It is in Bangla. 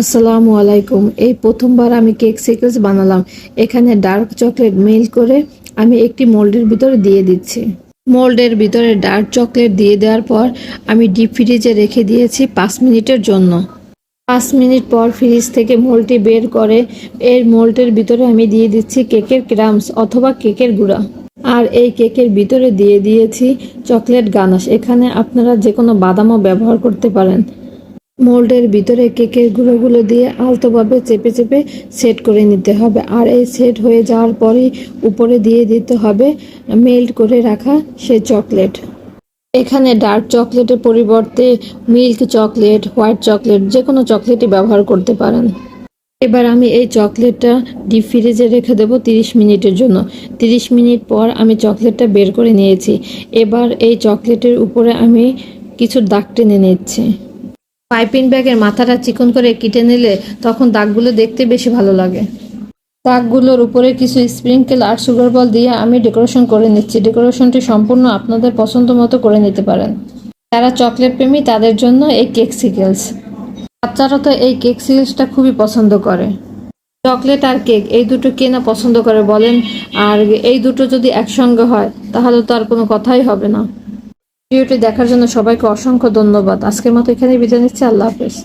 আসসালামু আলাইকুম। এই প্রথমবার আমি কেক সিকলস বানালাম। এখানে ডার্ক চকলেট মেল করে আমি একটি মোল্ডের ভিতরে দিয়ে দিচ্ছি। মোল্ডের ভিতরে ডার্ক চকলেট দিয়ে দেওয়ার পর আমি ডিপ ফ্রিজে রেখে দিয়েছি পাঁচ মিনিটের জন্য। পাঁচ মিনিট পর ফ্রিজ থেকে মোল্ডটি বের করে এর মোল্ডের ভিতরে আমি দিয়ে দিচ্ছি কেকের ক্রামস অথবা কেকের গুঁড়া। আর এই কেকের ভিতরে দিয়ে দিয়েছি চকলেট গানাশ। এখানে আপনারা যে কোনো বাদামও ব্যবহার করতে পারেন। মোল্ডের ভিতরে কেকের গুঁড়োগুলো দিয়ে আলতোভাবে চেপে চেপে সেট করে নিতে হবে। আর এই সেট হয়ে যাওয়ার পরেই উপরে দিয়ে দিতে হবে মেল্ট করে রাখা সে চকলেট। এখানে ডার্ক চকলেটের পরিবর্তে মিল্ক চকলেট, হোয়াইট চকলেট, যে কোনো চকলেটই ব্যবহার করতে পারেন। এবার আমি এই চকলেটটা ডিপ ফ্রিজে রেখে দেবো তিরিশ মিনিটের জন্য। তিরিশ মিনিট পর আমি চকলেটটা বের করে নিয়েছি। এবার এই চকলেটের উপরে আমি কিছু দাগ টেনে নিচ্ছি। পাইপিং ব্যাগের মাথাটা চিকন করে কেটে নিলে তখন দাগগুলো দেখতে বেশি ভালো লাগে। দাগগুলোর উপরে কিছু স্প্রিঙ্কেল আর সুগার বল দিয়ে আমি ডেকোরেশন করে নিচ্ছি। ডেকোরেশনটি সম্পূর্ণ আপনাদের পছন্দ মতো করে নিতে পারেন। যারা চকলেট প্রেমী, তাদের জন্য এই কেক সিকেলস। বাচ্চারা তো এই কেক সিকেলসটা খুবই পছন্দ করে। চকলেট আর কেক, এই দুটো কে না পছন্দ করে বলেন? আর এই দুটো যদি একসঙ্গে হয়, তাহলে তো আর কোনো কথাই হবে না। ভিডিওটি দেখার জন্য সবাইকে অসংখ্য ধন্যবাদ। আজকের মতো এখানে বিদায় নিচ্ছি। আল্লাহ হাফেজ।